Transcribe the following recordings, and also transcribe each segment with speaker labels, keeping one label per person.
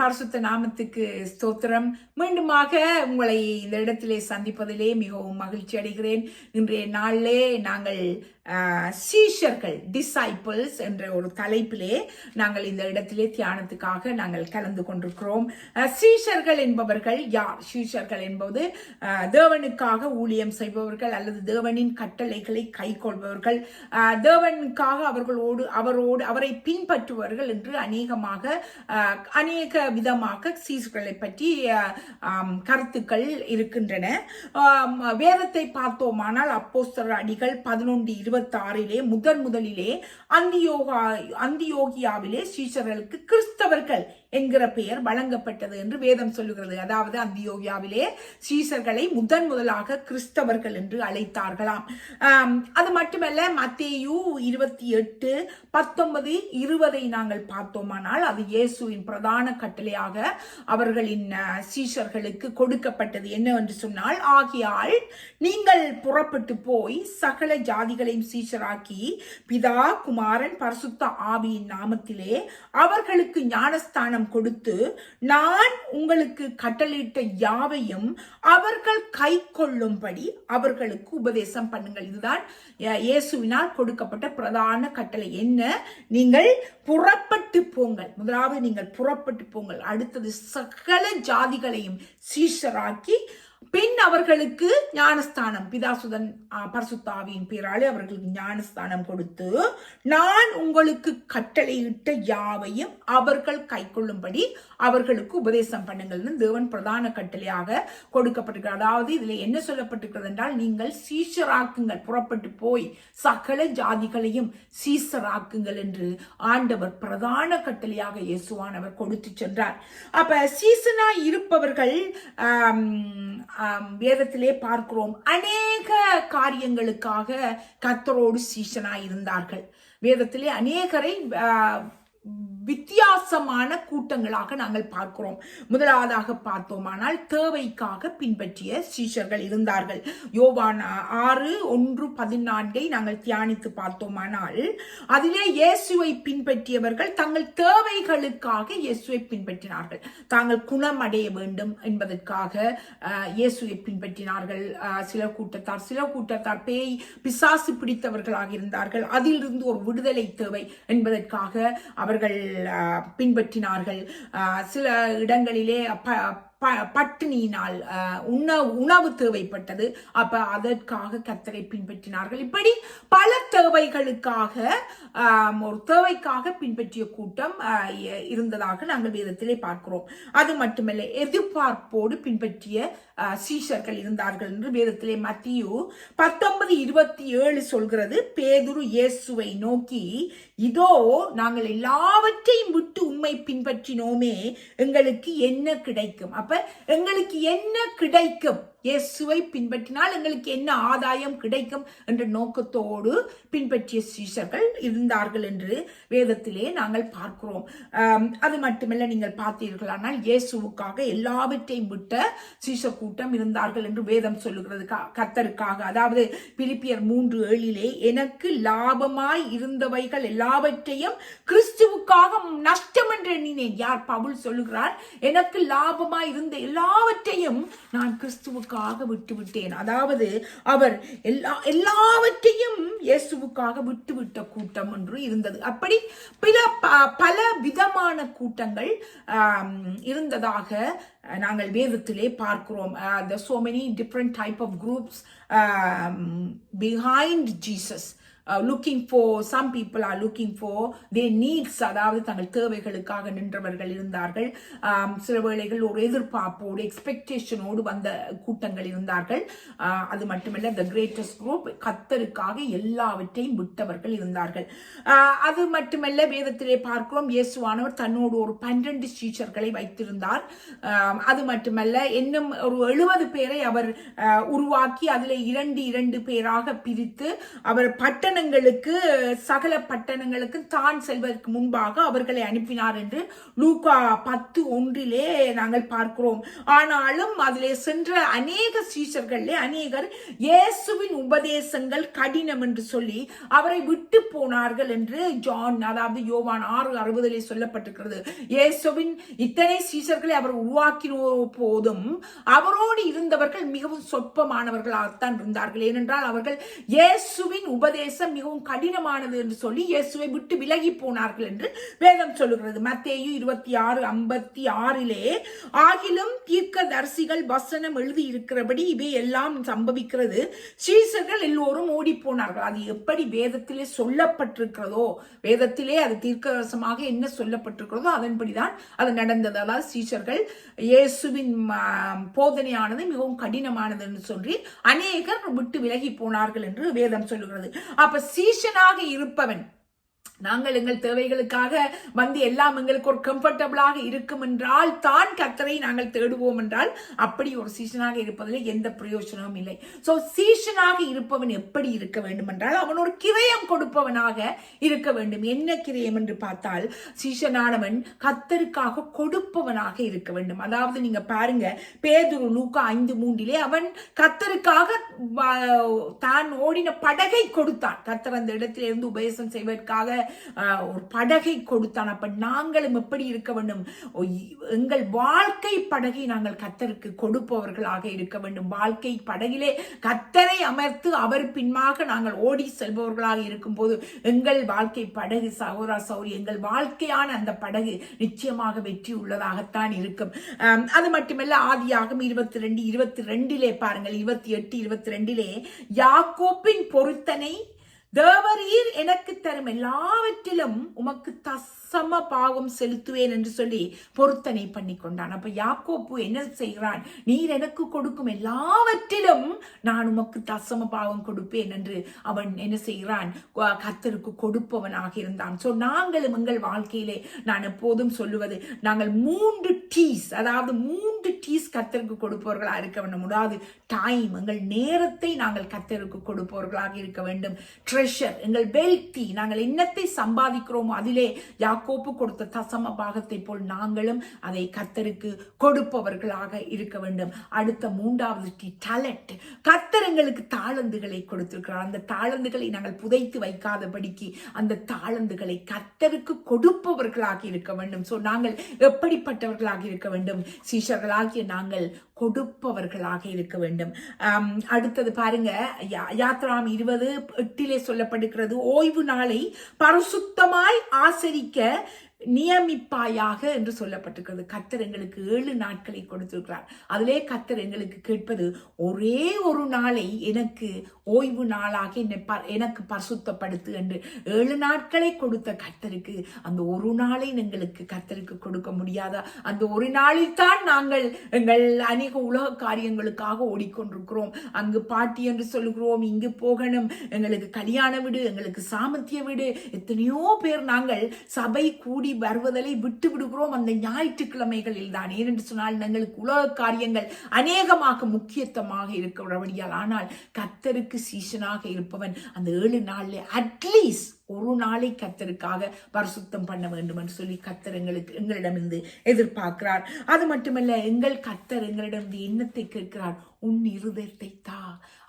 Speaker 1: பரிசுத்த நாமத்துக்கு ஸ்தோத்திரம் மீண்டுமாக உங்களை இந்த இடத்திலே சந்திப்பதிலே மிகவும் மகிழ்ச்சி அடைகிறேன் இன்றைய நாளிலே நாங்கள் சீஷர்கள் டிசைப்பிள்ஸ் என்ற ஒரு தலைப்பிலே நாங்கள் இந்த இடத்திலே தியானத்துக்காக நாங்கள் கலந்து கொண்டிருக்கிறோம் சீஷர்கள் என்பவர்கள் யார் சீஷர்கள் என்பது தேவனுக்காக ஊழியம் செய்பவர்கள் அல்லது தேவனின் கட்டளைகளை கை கொள்பவர்கள் தேவனுக்காக அவர்களோடு அவரோடு அவரை பின்பற்றுவார்கள் என்று அநேகமாக அநேக விதமாக சீஷர்களை பற்றி கருத்துக்கள் இருக்கின்றன வேதத்தை பார்த்தோமானால் அப்போஸ்தர் அடிகள் பதினொன்று இருபது இருபத்தாறிலே முதன் முதலிலே அந்தியோகா அந்தியோகியாவிலே சீசர்களுக்கு கிறிஸ்தவர்கள் என்கிற பெயர் வழங்கப்பட்டது என்று வேதம் சொல்லுகிறது அதாவது அந்தியோவியாவிலே சீசர்களை முதன் முதலாக கிறிஸ்தவர்கள் என்று அழைத்தார்களாம் அது மட்டுமல்ல மத்தேயு இருபத்தி எட்டு பத்தொன்பது இருபதை நாங்கள் பார்த்தோமானால் அது இயேசுவின் பிரதான கட்டளையாக அவர்களின் சீஷர்களுக்கு கொடுக்கப்பட்டது என்னவென்று சொன்னால் ஆகியால் நீங்கள் புறப்பட்டு போய் சகல ஜாதிகளையும் சீஷராக்கி பிதா குமாரன் பரசுத்த ஆவியின் நாமத்திலே அவர்களுக்கு ஞானஸ்தானம் அவமானம் கொடுத்து நான் உங்களுக்கு கட்டளையிட்ட யாவையும் அவர்கள் கை கொள்ளும்படி அவர்களுக்கு உபதேசம் பண்ணுங்கள் இதுதான் இயேசுவினால் கொடுக்கப்பட்ட பிரதான கட்டளை என்ன நீங்கள் புறப்பட்டு போங்கள் முதலாவது நீங்கள் புறப்பட்டு போங்கள் அடுத்தது சகல ஜாதிகளையும் சீஷராக்கி பின் அவர்களுக்கு ஞானஸ்தானம் பிதாசுதன் பரசுத்தாவியின் பேராலே அவர்களுக்கு ஞானஸ்தானம் கொடுத்து நான் உங்களுக்கு கட்டளையிட்ட யாவையும் அவர்கள் கைக்கொள்ளும்படி அவர்களுக்கு உபதேசம் பண்ணுங்கள் தேவன் பிரதான கட்டளையாக கொடுக்கப்பட்டிருக்கிறது அதாவது இதுல என்ன சொல்லப்பட்டிருக்கிறது என்றால் நீங்கள் சீஷராக்குங்கள் புறப்பட்டு போய் சகல ஜாதிகளையும் சீசராக்குங்கள் என்று ஆண்டவர் பிரதான கட்டளையாக இயேசுவானவர் கொடுத்து சென்றார் அப்ப சீசனா இருப்பவர்கள் வேதத்திலே பார்க்கிறோம் அநேக காரியங்களுக்காக கத்தரோடு சீசனாக இருந்தார்கள் வேதத்திலே அநேகரை வித்தியாசமான கூட்டங்களாக நாங்கள் பார்க்கிறோம் முதலாவதாக பார்த்தோமானால் தேவைக்காக பின்பற்றிய சீஷர்கள் இருந்தார்கள் யோவான் ஆறு ஒன்று பதினான்கை நாங்கள் தியானித்து பார்த்தோமானால் அதிலே இயேசுவை பின்பற்றியவர்கள் தங்கள் தேவைகளுக்காக இயேசுவை பின்பற்றினார்கள் தாங்கள் குணமடைய வேண்டும் என்பதற்காக இயேசுவை பின்பற்றினார்கள் சில கூட்டத்தார் சில கூட்டத்தார் பேய் பிசாசு பிடித்தவர்களாக இருந்தார்கள் அதிலிருந்து ஒரு விடுதலை தேவை என்பதற்காக அவர்கள் பின்பற்றினார்கள் சில இடங்களிலே அப்ப ப பட்டினியினால் உண உணவு தேவைப்பட்டது அப்ப அதற்காக கத்தரை பின்பற்றினார்கள் இப்படி பல தேவைகளுக்காக ஒரு தேவைக்காக பின்பற்றிய கூட்டம் இருந்ததாக நாங்கள் வேதத்திலே பார்க்கிறோம் அது மட்டுமல்ல எதிர்பார்ப்போடு பின்பற்றிய சீஷர்கள் இருந்தார்கள் என்று வேதத்திலே மத்தியு பத்தொன்பது இருபத்தி ஏழு சொல்கிறது பேதுரு இயேசுவை நோக்கி இதோ நாங்கள் எல்லாவற்றையும் விட்டு உண்மை பின்பற்றினோமே எங்களுக்கு என்ன கிடைக்கும் அப்ப எங்களுக்கு என்ன கிடைக்கும் இயேசுவை பின்பற்றினால் எங்களுக்கு என்ன ஆதாயம் கிடைக்கும் என்ற நோக்கத்தோடு பின்பற்றிய சீசர்கள் இருந்தார்கள் என்று வேதத்திலே நாங்கள் பார்க்கிறோம் அது மட்டுமல்ல நீங்கள் பார்த்தீர்களானால் இயேசுவுக்காக எல்லாவற்றையும் விட்ட சீச கூட்டம் இருந்தார்கள் என்று வேதம் சொல்லுகிறது கத்தருக்காக அதாவது பிலிப்பியர் மூன்று ஏழிலே எனக்கு லாபமாய் இருந்தவைகள் எல்லாவற்றையும் கிறிஸ்துவுக்காக நஷ்டம் என்று எண்ணினேன் யார் பவுல் சொல்லுகிறார் எனக்கு லாபமாய் இருந்த எல்லாவற்றையும் நான் கிறிஸ்துவ இயேசுவுக்காக விட்டுவிட்டேன் அதாவது அவர் எல்லா எல்லாவற்றையும் இயேசுவுக்காக விட்டுவிட்ட கூட்டம் ஒன்று இருந்தது அப்படி பல பல விதமான கூட்டங்கள் இருந்ததாக நாங்கள் வேதத்திலே பார்க்கிறோம் the so many different type of groups behind Jesus looking for some people are looking for their needs அதாவது தங்கள் தேவைகளுக்காக நின்றவர்கள் இருந்தார்கள் சில வேளைகள் ஒரு எதிர்பார்ப்போடு எக்ஸ்பெக்டேஷனோடு வந்த கூட்டங்கள் இருந்தார்கள் அது மட்டுமல்ல த கிரேட்டஸ்ட் குரூப் கத்தருக்காக எல்லாவற்றையும் விட்டவர்கள் இருந்தார்கள் அது மட்டுமல்ல வேதத்திலே பார்க்கிறோம் இயேசுவானவர் தன்னோடு ஒரு பன்னிரண்டு டீச்சர்களை வைத்திருந்தார் அது மட்டுமல்ல இன்னும் ஒரு எழுபது பேரை அவர் உருவாக்கி அதில் இரண்டு இரண்டு பேராக பிரித்து அவர் பட்டண பட்டணங்களுக்கு சகல பட்டணங்களுக்கு தான் செல்வதற்கு முன்பாக அவர்களை அனுப்பினார் என்று லூகா பத்து ஒன்றிலே நாங்கள் பார்க்கிறோம் ஆனாலும் அதிலே சென்ற அநேக சீசர்களே அநேகர் இயேசுவின் உபதேசங்கள் கடினம் என்று சொல்லி அவரை விட்டு போனார்கள் என்று ஜான் அதாவது யோவான் ஆறு அறுபதிலே சொல்லப்பட்டிருக்கிறது இயேசுவின் இத்தனை சீசர்களை அவர் உருவாக்கின போதும் அவரோடு இருந்தவர்கள் மிகவும் சொற்பமானவர்களாகத்தான் இருந்தார்கள் ஏனென்றால் அவர்கள் இயேசுவின் உபதேசம் வேதம் மிகவும் கடினமானது என்று சொல்லி இயேசுவை விட்டு விலகி போனார்கள் என்று வேதம் சொல்லுகிறது மத்தேயு இருபத்தி ஆறு ஐம்பத்தி ஆறிலே ஆகிலும் தீர்க்க தரிசிகள் வசனம் எழுதி இருக்கிறபடி இவை எல்லாம் சம்பவிக்கிறது சீசர்கள் எல்லோரும் ஓடி போனார்கள் அது எப்படி வேதத்திலே சொல்லப்பட்டிருக்கிறதோ வேதத்திலே அது தீர்க்கதரிசமாக என்ன சொல்லப்பட்டிருக்கிறதோ அதன்படிதான் அது நடந்தது அதாவது சீசர்கள் இயேசுவின் போதனையானது மிகவும் கடினமானது என்று சொல்லி அநேகர் விட்டு விலகி போனார்கள் என்று வேதம் சொல்லுகிறது அப்ப சீஷனாக இருப்பவன் நாங்கள் எங்கள் தேவைகளுக்காக வந்து எல்லாம் எங்களுக்கு ஒரு கம்ஃபர்டபுளாக இருக்கும் என்றால் தான் கத்தரை நாங்கள் தேடுவோம் என்றால் அப்படி ஒரு சீசனாக இருப்பதில் எந்த பிரயோஜனமும் இல்லை ஸோ சீசனாக இருப்பவன் எப்படி இருக்க வேண்டும் என்றால் அவன் ஒரு கிரயம் கொடுப்பவனாக இருக்க வேண்டும் என்ன கிரயம் என்று பார்த்தால் சீசனானவன் கத்தருக்காக கொடுப்பவனாக இருக்க வேண்டும் அதாவது நீங்க பாருங்க பேதுரு நூக்கா ஐந்து மூன்றிலே அவன் கத்தருக்காக தான் ஓடின படகை கொடுத்தான் கத்தர் அந்த இடத்திலிருந்து உபதேசம் செய்வதற்காக ஒரு படகை கொடுத்தான் அப்ப நாங்களும் எப்படி இருக்க வேண்டும் எங்கள் வாழ்க்கை படகை நாங்கள் கத்தருக்கு கொடுப்பவர்களாக இருக்க வேண்டும் வாழ்க்கை படகிலே கத்தரை அமர்த்து அவர் பின்மாக நாங்கள் ஓடி செல்பவர்களாக இருக்கும் போது எங்கள் வாழ்க்கை படகு சகோதரா சௌரி எங்கள் வாழ்க்கையான அந்த படகு நிச்சயமாக வெற்றி உள்ளதாகத்தான் இருக்கும் அது மட்டுமல்ல ஆதியாகும் இருபத்தி ரெண்டு இருபத்தி ரெண்டிலே பாருங்கள் இருபத்தி எட்டு இருபத்தி ரெண்டிலே யாக்கோப்பின் பொருத்தனை தேவரீர் எனக்கு தரும் எல்லாவற்றிலும் உமக்கு தஸ் சம பாவம் செலுத்துவேன் என்று சொல்லி பொருத்தனை பண்ணி கொண்டான் அப்ப யாக்கோப்பு என்ன செய்கிறான் நீர் எனக்கு கொடுக்கும் எல்லாவற்றிலும் நான் உமக்கு தசம பாவம் கொடுப்பேன் என்று அவன் என்ன செய்கிறான் கத்தருக்கு கொடுப்பவனாக இருந்தான் ஸோ நாங்களும் எங்கள் வாழ்க்கையிலே நான் எப்போதும் சொல்லுவது நாங்கள் மூன்று டீஸ் அதாவது மூன்று டீஸ் கத்தருக்கு கொடுப்பவர்களாக இருக்க வேண்டும் அதாவது டைம் எங்கள் நேரத்தை நாங்கள் கத்தருக்கு கொடுப்பவர்களாக இருக்க வேண்டும் ட்ரெஷர் எங்கள் வெல்த்தி நாங்கள் என்னத்தை சம்பாதிக்கிறோமோ அதிலே யா யாக்கோப்பு கொடுத்த தசம பாகத்தை போல் நாங்களும் அதை கத்தருக்கு கொடுப்பவர்களாக இருக்க வேண்டும் அடுத்த மூன்றாவது டி டலட் கத்தரங்களுக்கு தாளந்துகளை கொடுத்திருக்கிறார் அந்த தாளந்துகளை நாங்கள் புதைத்து வைக்காதபடிக்கு அந்த தாளந்துகளை கத்தருக்கு கொடுப்பவர்களாக இருக்க வேண்டும் ஸோ நாங்கள் எப்படிப்பட்டவர்களாக இருக்க வேண்டும் சீஷர்களாகிய நாங்கள் கொடுப்பவர்களாக இருக்க வேண்டும் அடுத்தது பாருங்க யாத்ராம் இருபது எட்டிலே சொல்லப்படுகிறது ஓய்வு நாளை பரசுத்தமாய் ஆசரிக்க நியமிப்பாயாக என்று சொல்லப்பட்டிருக்கிறது கத்தர் எங்களுக்கு ஏழு நாட்களை கொடுத்திருக்கிறார் அதிலே கத்தர் எங்களுக்கு கேட்பது ஒரே ஒரு நாளை எனக்கு ஓய்வு நாளாக என்னை ப எனக்கு பரிசுத்தப்படுத்து என்று ஏழு நாட்களை கொடுத்த கத்தருக்கு அந்த ஒரு நாளை எங்களுக்கு கத்தருக்கு கொடுக்க முடியாத அந்த ஒரு நாளில் தான் நாங்கள் எங்கள் அநேக உலக காரியங்களுக்காக ஓடிக்கொண்டிருக்கிறோம் அங்கு பாட்டி என்று சொல்கிறோம் இங்கு போகணும் எங்களுக்கு கல்யாண வீடு எங்களுக்கு சாமர்த்திய வீடு எத்தனையோ பேர் நாங்கள் சபை கூடி வருவதை விட்டு விடுகிறோம் அந்த ஞாயிற்றுக்கிழமைகளில் தான் ஏனென்று சொன்னால் எங்களுக்கு உலக காரியங்கள் அநேகமாக முக்கியத்துவமாக இருக்கிறபடியால் ஆனால் கத்தருக்கு சீசனாக இருப்பவன் அந்த ஏழு நாளில் அட்லீஸ்ட் ஒரு நாளை கத்தருக்காக பரிசுத்தம் பண்ண வேண்டும் என்று சொல்லி கத்தர் எங்களுக்கு எங்களிடமிருந்து எதிர்பார்க்கிறார் அது மட்டுமல்ல எங்கள் கத்தர் எங்களிடமிருந்து எண்ணத்தை கேட்கிறார் உன் இருதயத்தை தா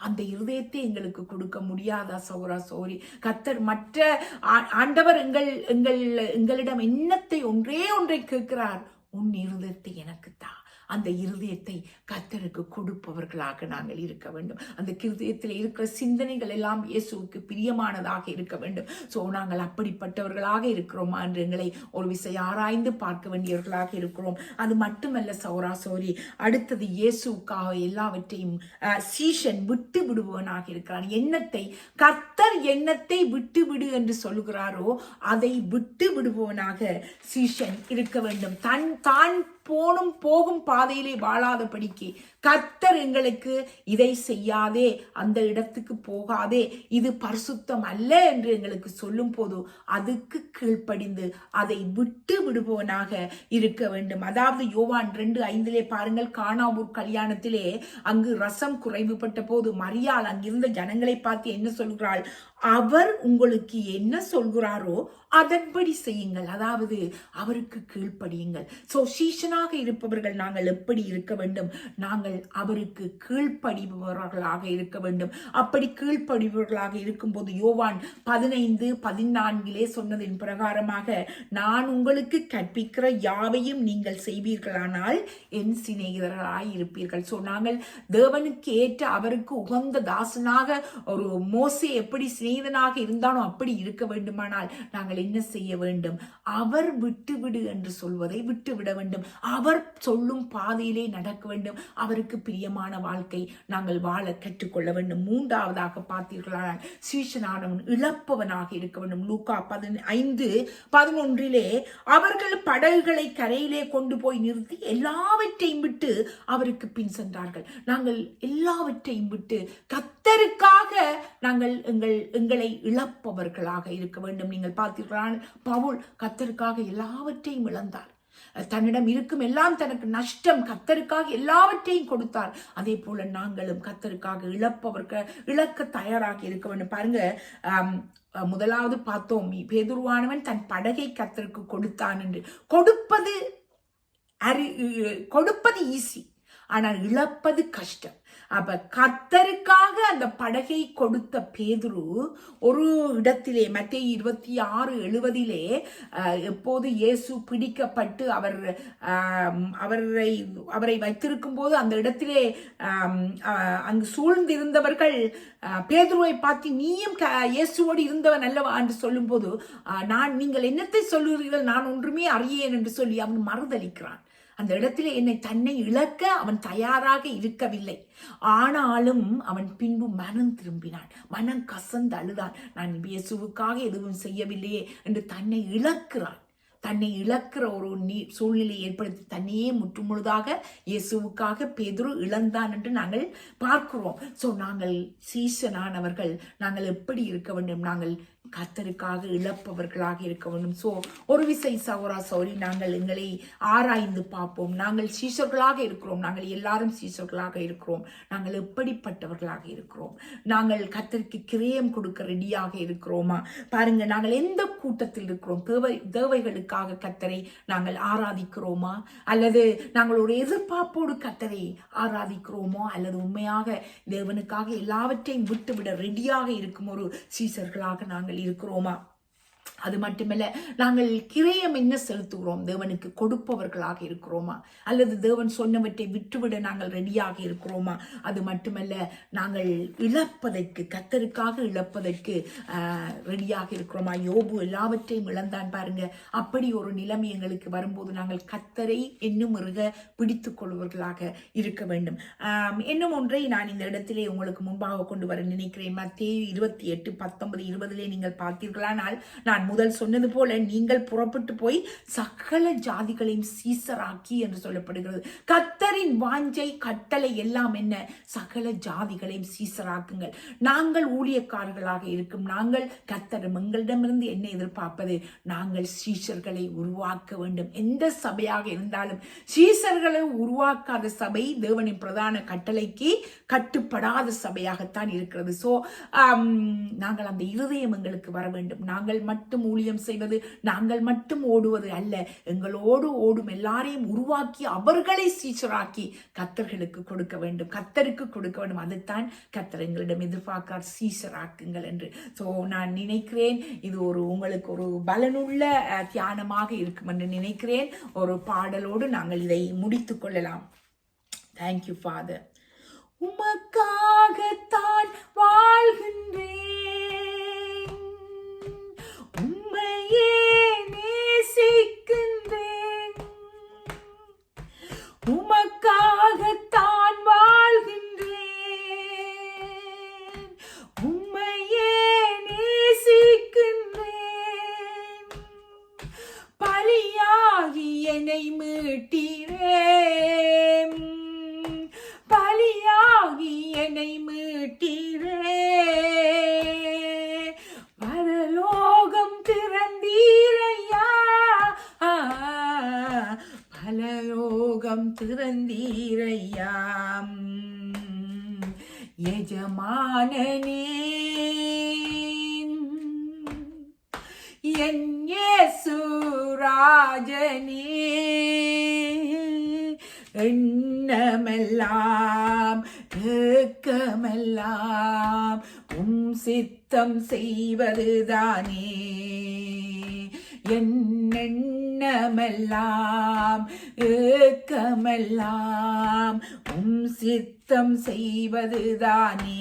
Speaker 1: அந்த இருதயத்தை எங்களுக்கு கொடுக்க முடியாதா சௌரா சௌரி கத்தர் மற்ற ஆண்டவர் எங்கள் எங்கள் எங்களிடம் எண்ணத்தை ஒன்றே ஒன்றை கேட்கிறார் உன் இருதயத்தை எனக்கு தா அந்த இருதயத்தை கத்தருக்கு கொடுப்பவர்களாக நாங்கள் இருக்க வேண்டும் அந்த கிருதயத்தில் இருக்கிற சிந்தனைகள் எல்லாம் இயேசுவுக்கு பிரியமானதாக இருக்க வேண்டும் ஸோ நாங்கள் அப்படிப்பட்டவர்களாக இருக்கிறோம் என்று எங்களை ஒரு விசை ஆராய்ந்து பார்க்க வேண்டியவர்களாக இருக்கிறோம் அது மட்டுமல்ல சௌரா சௌரி அடுத்தது இயேசுக்காக எல்லாவற்றையும் சீஷன் விட்டு விடுபவனாக இருக்கிறான் எண்ணத்தை கர்த்தர் எண்ணத்தை விட்டு விடு என்று சொல்கிறாரோ அதை விட்டு விடுபவனாக சீஷன் இருக்க வேண்டும் தன் தான் போனும் போகும் பாதையிலே வாழாதபடிக்கு கர்த்தர் எங்களுக்கு இதை செய்யாதே அந்த இடத்துக்கு போகாதே இது பரிசுத்தம் அல்ல என்று எங்களுக்கு சொல்லும் போது அதுக்கு கீழ்ப்படிந்து அதை விட்டு விடுபவனாக இருக்க வேண்டும் அதாவது யோவான் ரெண்டு ஐந்திலே பாருங்கள் காணாவூர் கல்யாணத்திலே அங்கு ரசம் குறைவுபட்ட போது மரியாள் அங்கிருந்த ஜனங்களை பார்த்து என்ன சொல்கிறாள் அவர் உங்களுக்கு என்ன சொல்கிறாரோ அதன்படி செய்யுங்கள் அதாவது அவருக்கு கீழ்ப்படியுங்கள் ஸோ சீஷனாக இருப்பவர்கள் நாங்கள் எப்படி இருக்க வேண்டும் நாங்கள் அவருக்கு கீழ்ப்படிபவர்களாக இருக்க வேண்டும் அப்படி கீழ்ப்படிபவர்களாக இருக்கும்போது யோவான் பதினைந்து பதினான்கிலே சொன்னதின் பிரகாரமாக நான் உங்களுக்கு கற்பிக்கிற யாவையும் நீங்கள் செய்வீர்களானால் என் சிநேகிதராய் இருப்பீர்கள் ஸோ நாங்கள் தேவனுக்கு ஏற்ற அவருக்கு உகந்த தாசனாக ஒரு மோசை எப்படி சிநேதனாக இருந்தாலும் அப்படி இருக்க வேண்டுமானால் நாங்கள் என்ன செய்ய வேண்டும் அவர் விட்டுவிடு என்று சொல்வதை விட்டுவிட வேண்டும் அவர் சொல்லும் பாதையிலே நடக்க வேண்டும் அவருக்கு பிரியமான வாழ்க்கை நாங்கள் வாழ கற்றுக்கொள்ள வேண்டும் மூன்றாவதாக பார்த்தீர்களானால் சீசனானவன் இழப்பவனாக இருக்க வேண்டும் லூக்கா பதின ஐந்து பதினொன்றிலே அவர்கள் படகுகளை கரையிலே கொண்டு போய் நிறுத்தி எல்லாவற்றையும் விட்டு அவருக்கு பின் சென்றார்கள் நாங்கள் எல்லாவற்றையும் விட்டு கத்தருக்காக நாங்கள் எங்கள் எங்களை இழப்பவர்களாக இருக்க வேண்டும் நீங்கள் பார்த்தீர்களால் பவுல் கத்தருக்காக எல்லாவற்றையும் இழந்தார் தன்னிடம் இருக்கும் எல்லாம் தனக்கு நஷ்டம் கத்தருக்காக எல்லாவற்றையும் கொடுத்தார் அதே போல நாங்களும் கத்தருக்காக இழப்பவர்க இழக்க தயாராக இருக்க வேண்டும் பாருங்க முதலாவது பார்த்தோம் பேதுருவானவன் தன் படகை கத்தருக்கு கொடுத்தான் என்று கொடுப்பது அரி கொடுப்பது ஈஸி ஆனால் இழப்பது கஷ்டம் அப்ப கத்தருக்காக அந்த படகை கொடுத்த பேதுரு ஒரு இடத்திலே மத்திய இருபத்தி ஆறு எழுபதிலே எப்போது இயேசு பிடிக்கப்பட்டு அவர் அவரை அவரை வைத்திருக்கும் போது அந்த இடத்திலே அங்கு சூழ்ந்திருந்தவர்கள் பேதுருவை பார்த்து நீயும் இயேசுவோடு இருந்தவன் அல்லவா என்று சொல்லும்போது நான் நீங்கள் என்னத்தை சொல்லுகிறீர்கள் நான் ஒன்றுமே அறியேன் என்று சொல்லி அவன் மறுதளிக்கிறான் அந்த இடத்தில் என்னை தன்னை இழக்க அவன் தயாராக இருக்கவில்லை ஆனாலும் அவன் பின்பு மனம் திரும்பினான் மனம் கசந்து அழுதான் நான் இயேசுவுக்காக எதுவும் செய்யவில்லையே என்று தன்னை இழக்கிறான் தன்னை இழக்கிற ஒரு நீ சூழ்நிலை ஏற்படுத்தி தன்னையே முற்றுமுழுதாக இயேசுவுக்காக பேதுரு இழந்தான் என்று நாங்கள் பார்க்கிறோம் ஸோ நாங்கள் சீசனானவர்கள் நாங்கள் எப்படி இருக்க வேண்டும் நாங்கள் கத்தருக்காக இழப்பவர்களாக இருக்க வேண்டும் ஸோ ஒரு விசை சகோரா சௌரி நாங்கள் எங்களை ஆராய்ந்து பார்ப்போம் நாங்கள் சீசர்களாக இருக்கிறோம் நாங்கள் எல்லாரும் சீசர்களாக இருக்கிறோம் நாங்கள் எப்படிப்பட்டவர்களாக இருக்கிறோம் நாங்கள் கத்தருக்கு கிரேயம் கொடுக்க ரெடியாக இருக்கிறோமா பாருங்க நாங்கள் எந்த கூட்டத்தில் இருக்கிறோம் தேவை தேவைகளுக்காக கத்தரை நாங்கள் ஆராதிக்கிறோமா அல்லது நாங்கள் ஒரு எதிர்பார்ப்போடு கத்தரை ஆராதிக்கிறோமோ அல்லது உண்மையாக தேவனுக்காக எல்லாவற்றையும் விட்டுவிட ரெடியாக இருக்கும் ஒரு சீசர்களாக நாங்கள் இருக்கிறோமா அது மட்டுமல்ல நாங்கள் கிரயம் என்ன செலுத்துகிறோம் தேவனுக்கு கொடுப்பவர்களாக இருக்கிறோமா அல்லது தேவன் சொன்னவற்றை விட்டுவிட நாங்கள் ரெடியாக இருக்கிறோமா அது மட்டுமல்ல நாங்கள் இழப்பதற்கு கத்தருக்காக இழப்பதற்கு ரெடியாக இருக்கிறோமா யோபு எல்லாவற்றையும் இழந்தான் பாருங்க அப்படி ஒரு நிலைமை எங்களுக்கு வரும்போது நாங்கள் கத்தரை இன்னும் மிருக பிடித்து கொள்வர்களாக இருக்க வேண்டும் இன்னும் ஒன்றை நான் இந்த இடத்திலே உங்களுக்கு முன்பாக கொண்டு வர நினைக்கிறேன் மத்திய இருபத்தி எட்டு பத்தொன்பது இருபதிலே நீங்கள் பார்த்தீர்களானால் நான் முதல் சொன்னது போல நீங்கள் புறப்பட்டு போய் சகல ஜாதிகளையும் சீசராக்கி என்று சொல்லப்படுகிறது கத்தரின் வாஞ்சை கட்டளை எல்லாம் என்ன சகல ஜாதிகளையும் சீசராக்குங்கள் நாங்கள் ஊழியக்காரர்களாக இருக்கும் நாங்கள் கத்தரும் எங்களிடமிருந்து என்ன எதிர்பார்ப்பது நாங்கள் சீசர்களை உருவாக்க வேண்டும் எந்த சபையாக இருந்தாலும் சீசர்களை உருவாக்காத சபை தேவனின் பிரதான கட்டளைக்கு கட்டுப்படாத சபையாகத்தான் இருக்கிறது ஸோ நாங்கள் அந்த இருதயம் எங்களுக்கு வர வேண்டும் நாங்கள் மட்டும் மட்டும் ஊழியம் செய்வது நாங்கள் மட்டும் ஓடுவது அல்ல எங்களோடு ஓடும் எல்லாரையும் உருவாக்கி அவர்களை சீச்சராக்கி கத்தர்களுக்கு கொடுக்க வேண்டும் கத்தருக்கு கொடுக்க வேண்டும் அதுதான் கத்தர் எங்களிடம் எதிர்பார்க்கார் சீசராக்குங்கள் என்று ஸோ நான் நினைக்கிறேன் இது ஒரு உங்களுக்கு ஒரு பலனுள்ள தியானமாக இருக்கும் என்று நினைக்கிறேன் ஒரு பாடலோடு நாங்கள் இதை முடித்து கொள்ளலாம் தேங்க்யூ ஃபாதர் உமக்காகத்தான் வா திறந்தீரையாம் எஜமானனே என் சுராஜனே எண்ணமெல்லாம் ஏக்கமெல்லாம் உம் சித்தம் செய்வதுதானே என்ன எண்ணமெல்லாம் ஏக்கமெல்லாம் உம் சித்தம் செய்வதுதானே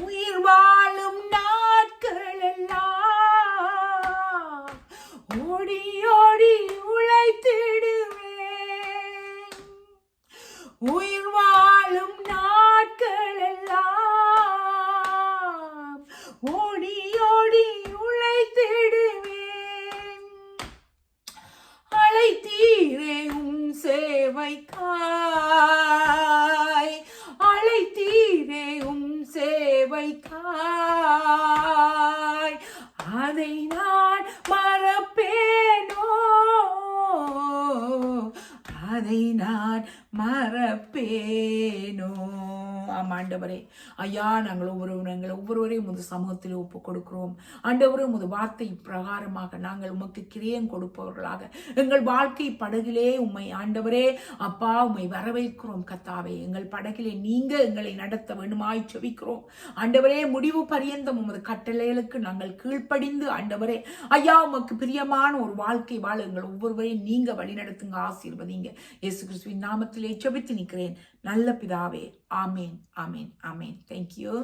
Speaker 1: உயிர் வாழும் நாட்கள் எல்லாம் ஓடி ஓடி உழைத்திடுவேன் உயிர் வாழும் நாட்கள் ஆண்டவரே ஐயா நாங்கள் ஒவ்வொரு நாங்கள் ஒவ்வொருவரையும் உமது சமூகத்தில் ஒப்பு கொடுக்கிறோம் ஆண்டவரே உமது வார்த்தை பிரகாரமாக நாங்கள் உமக்கு கிரியம் கொடுப்பவர்களாக எங்கள் வாழ்க்கை படகிலே உம்மை ஆண்டவரே அப்பா உம்மை வரவேற்கிறோம் கத்தாவே எங்கள் படகிலே நீங்க எங்களை நடத்த வேணுமாய் சொவிக்கிறோம் ஆண்டவரே முடிவு பரியந்தம் உமது கட்டளைகளுக்கு நாங்கள் கீழ்ப்படிந்து ஆண்டவரே ஐயா உமக்கு பிரியமான ஒரு வாழ்க்கை வாழ எங்கள் ஒவ்வொருவரையும் நீங்க வழிநடத்துங்க ஆசீர்வதிங்க இயேசு கிறிஸ்துவின் நாமத்திலே செபித்து நிற்கிறேன் நல்ல பிதாவே ஆமேன் ஆமேன் ஆமேன் தேங்க்யூ